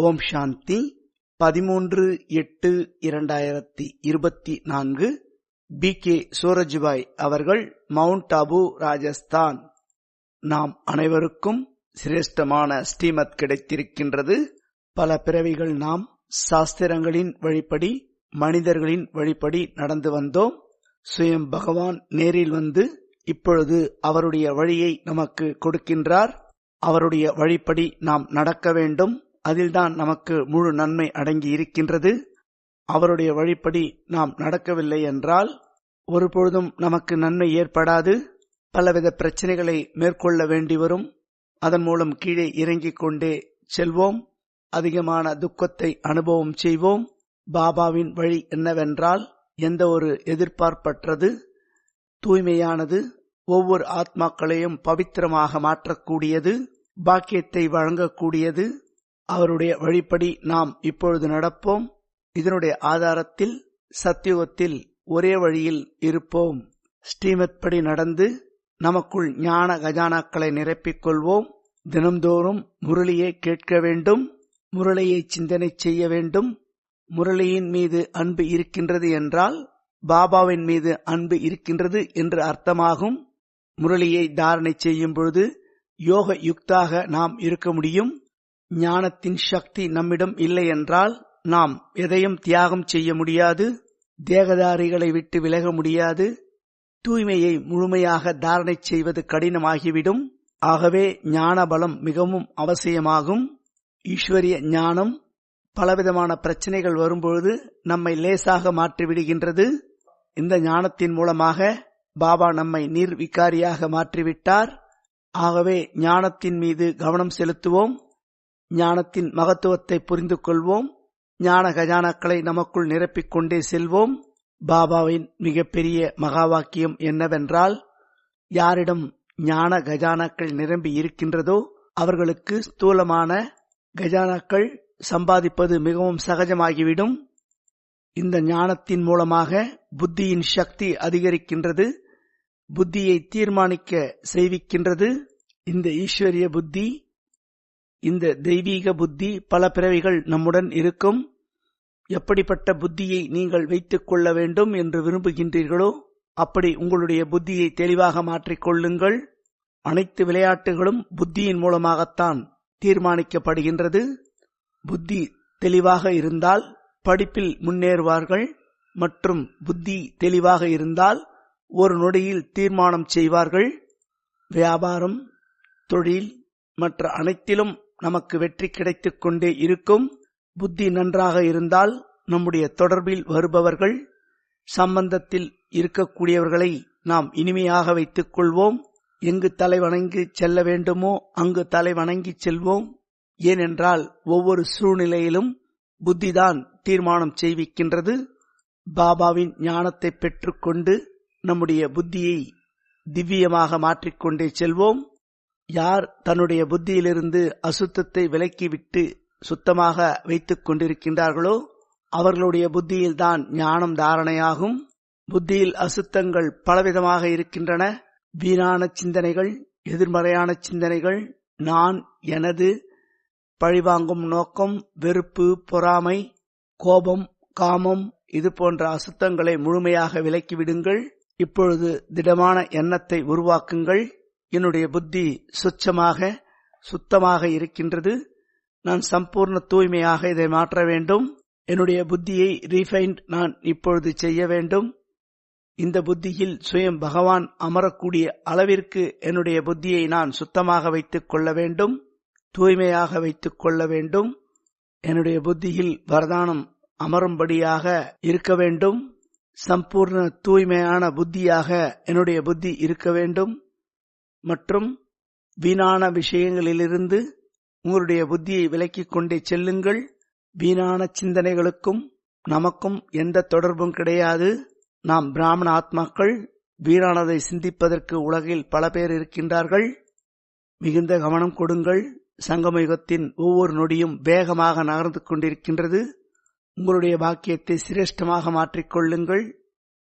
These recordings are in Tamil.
ஓம் சாந்தி. பதிமூன்று எட்டு இரண்டாயிரத்தி இருபத்தி நான்கு. பி. கே. சூரஜ்பாய் அவர்கள் மவுண்ட் அபு ராஜஸ்தான். நாம் அனைவருக்கும் சிரேஷ்டமான ஸ்ரீமத் கிடைத்திருக்கின்றது. பல பிறவிகள் நாம் சாஸ்திரங்களின் வழிப்படி மனிதர்களின் வழிப்படி நடந்து வந்தோம். சுயம் பகவான் நேரில் வந்து இப்பொழுது அவருடைய வழியை நமக்கு கொடுக்கின்றார். அவருடைய வழிப்படி நாம் நடக்க வேண்டும். அதில்தான் நமக்கு முழு நன்மை அடங்கி இருக்கின்றது. அவருடைய வழிப்படி நாம் நடக்கவில்லை என்றால் ஒருபொழுதும் நமக்கு நன்மை ஏற்படாது. பலவித பிரச்சனைகளை மேற்கொள்ள வேண்டி வரும். அதன் மூலம் கீழே இறங்கிக் கொண்டே செல்வோம். அதிகமான துக்கத்தை அனுபவம் செய்வோம். பாபாவின் வழி என்னவென்றால் எந்த ஒரு எதிர்பார்ப்பற்றது தூய்மையானது ஒவ்வொரு ஆத்மாக்களையும் பவித்திரமாக மாற்றக்கூடியது பாக்கியத்தை வழங்கக்கூடியது அவருடைய வழிப்படி நாம் இப்பொழுது நடப்போம். இதனுடைய ஆதாரத்தில் சத்தியுகத்தில் ஒரே வழியில் இருப்போம். ஸ்ரீமத்படி நடந்து நமக்குள் ஞான கஜானாக்களை நிரப்பிக் கொள்வோம். தினம்தோறும் முரளியை கேட்க வேண்டும். முரளியை சிந்தனை செய்ய வேண்டும். முரளியின் மீது அன்பு இருக்கின்றது என்றால் பாபாவின் மீது அன்பு இருக்கின்றது என்று அர்த்தமாகும். முரளியை தாரணை செய்யும் பொழுது யோக யுக்தாக நாம் இருக்க முடியும். ஞானத்தின் சக்தி நம்மிடம் இல்லை என்றால் நாம் எதையும் தியாகம் செய்ய முடியாது தேகதாரிகளை விட்டு விலக முடியாது தூய்மையை முழுமையாக தாரணை செய்வது கடினமாகிவிடும். ஆகவே ஞான பலம் மிகவும் அவசியமாகும். ஈஸ்வரிய ஞானம் பலவிதமான பிரச்சனைகள் வரும்பொழுது நம்மை லேசாக மாற்றிவிடுகின்றது. இந்த ஞானத்தின் மூலமாக பாபா நம்மை நீர் விகாரியாக மாற்றிவிட்டார். ஆகவே ஞானத்தின் மீது கவனம் செலுத்துவோம். ஞானத்தின் மகத்துவத்தை புரிந்து கொள்வோம். ஞான கஜானாக்களை நமக்குள் நிரப்பிக் கொண்டே செல்வோம். பாபாவின் மிகப்பெரிய மகா வாக்கியம் என்னவென்றால் யாரிடம் ஞான கஜானாக்கள் நிரம்பி இருக்கின்றதோ அவர்களுக்கு ஸ்தூலமான கஜானாக்கள் சம்பாதிப்பது மிகவும் சகஜமாகிவிடும். இந்த ஞானத்தின் மூலமாக புத்தியின் சக்தி அதிகரிக்கின்றது. புத்தியை தீர்மானிக்க செய்விக்கின்றது. இந்த ஈஸ்வரிய புத்தி இந்த தெய்வீக புத்தி பல பிறவிகள் நம்முடன் இருக்கும். எப்படிப்பட்ட புத்தியை நீங்கள் வைத்துக் கொள்ள வேண்டும் என்று விரும்புகின்றீர்களோ அப்படி உங்களுடைய புத்தியை தெளிவாக மாற்றிக்கொள்ளுங்கள் அனைத்து விளையாட்டுகளும் புத்தியின் மூலமாகத்தான் தீர்மானிக்கப்படுகின்றது. புத்தி தெளிவாக இருந்தால் படிப்பில் முன்னேறுவார்கள் மற்றும் புத்தி தெளிவாக இருந்தால் ஒரு நொடியில் தீர்மானம் செய்வார்கள். வியாபாரம் தொழில் மற்ற அனைத்திலும் நமக்கு வெற்றி கிடைத்துக் கொண்டே இருக்கும். புத்தி நன்றாக இருந்தால் நம்முடைய தொடர்பில் வருபவர்கள் சம்பந்தத்தில் இருக்கக்கூடியவர்களை நாம் இனிமையாக வைத்துக் கொள்வோம். எங்கு தலை வணங்கி செல்ல வேண்டுமோ அங்கு தலை வணங்கி செல்வோம். ஏனென்றால் ஒவ்வொரு சூழ்நிலையிலும் புத்திதான் தீர்மானம் செய்விக்கின்றது. பாபாவின் ஞானத்தை பெற்றுக்கொண்டு நம்முடைய புத்தியை திவ்யமாக மாற்றிக்கொண்டே செல்வோம். யார் தன்னுடைய புத்தியிலிருந்து அசுத்தத்தை விலக்கிவிட்டு சுத்தமாக வைத்துக் கொண்டிருக்கின்றார்களோ அவர்களுடைய புத்தியில்தான் ஞானம் தாரணையாகும். புத்தியில் அசுத்தங்கள் பலவிதமாக இருக்கின்றன. வீணான சிந்தனைகள் எதிர்மறையான சிந்தனைகள் நான் எனது பழிவாங்கும் நோக்கம் வெறுப்பு பொறாமை கோபம் காமம் இது போன்ற அசுத்தங்களை முழுமையாக விலக்கிவிடுங்கள். இப்பொழுது திடமான எண்ணத்தை உருவாக்குங்கள். என்னுடைய புத்தி சுச்சமாக சுத்தமாக இருக்கின்றது. நான் சம்பூர்ண தூய்மையாக இதை மாற்ற வேண்டும். என்னுடைய புத்தியை ரீஃபைண்ட் நான் இப்பொழுது செய்ய வேண்டும். இந்த புத்தியில் சுயம் பகவான் அமரக்கூடிய அளவிற்கு என்னுடைய புத்தியை நான் சுத்தமாக வைத்துக் கொள்ள வேண்டும் தூய்மையாக வைத்துக் கொள்ள வேண்டும். என்னுடைய புத்தியில் வரதானம் அமரும்படியாக இருக்க வேண்டும். சம்பூர்ண தூய்மையான புத்தியாக என்னுடைய புத்தி இருக்க வேண்டும். மற்றும் வீணான விஷயங்களிலிருந்து உங்களுடைய புத்தியை விலக்கிக் கொண்டே செல்லுங்கள். வீணான சிந்தனைகளுக்கும் நமக்கும் எந்த தொடர்பும் கிடையாது. நாம் பிராமண ஆத்மாக்கள் வீணானதை சிந்திப்பதற்கு உலகில் பல பேர் இருக்கின்றார்கள். மிகுந்த கவனம் கொடுங்கள். சங்கமயுகத்தின் ஒவ்வொரு நொடியும் வேகமாக நகர்ந்து கொண்டிருக்கின்றது. உங்களுடைய பாக்கியத்தை சிரேஷ்டமாக மாற்றிக்கொள்ளுங்கள்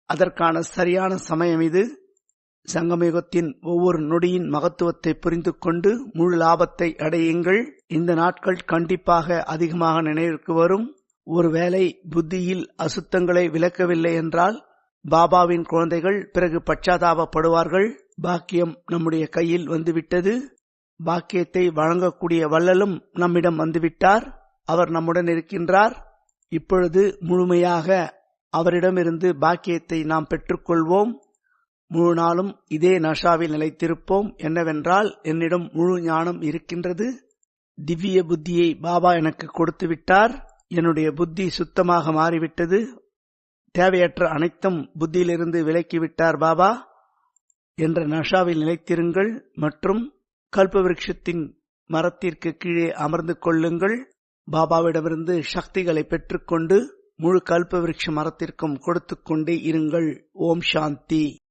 அதற்கான சரியான சமயம் இது. சங்கமயுகத்தின் ஒவ்வொரு நொடியின் மகத்துவத்தை புரிந்து கொண்டு முழு லாபத்தை அடையுங்கள். இந்த நாட்கள் கண்டிப்பாக அதிகமாக நினைவிற்கு வரும். ஒருவேளை புத்தியில் அசுத்தங்களை விளக்கவில்லை என்றால் பாபாவின் குழந்தைகள் பிறகு பச்சாதாபப்படுவார்கள். பாக்கியம் நம்முடைய கையில் வந்துவிட்டது. பாக்கியத்தை வழங்கக்கூடிய வள்ளலும் நம்மிடம் வந்துவிட்டார். அவர் நம்முடன் இருக்கின்றார். இப்பொழுது முழுமையாக அவரிடமிருந்து பாக்கியத்தை நாம் பெற்றுக்கொள்வோம். முழு நாளும் இதே நஷாவில் நிலைத்திருப்போம். என்னவென்றால் என்னிடம் முழு ஞானம் இருக்கின்றது. திவ்ய புத்தியை பாபா எனக்கு கொடுத்து விட்டார். என்னுடைய புத்தி சுத்தமாக மாறிவிட்டது. தேவையற்ற அனைத்தும் புத்தியிலிருந்து விலக்கிவிட்டார் பாபா. என்ற நஷாவில் நிலைத்திருங்கள் மற்றும் கல்பவிருஷத்தின் மரத்திற்கு கீழே அமர்ந்து கொள்ளுங்கள். பாபாவிடமிருந்து சக்திகளை பெற்றுக்கொண்டு முழு கல்பவிருஷ மரத்திற்கும் கொடுத்து கொண்டே இருங்கள். ஓம் சாந்தி.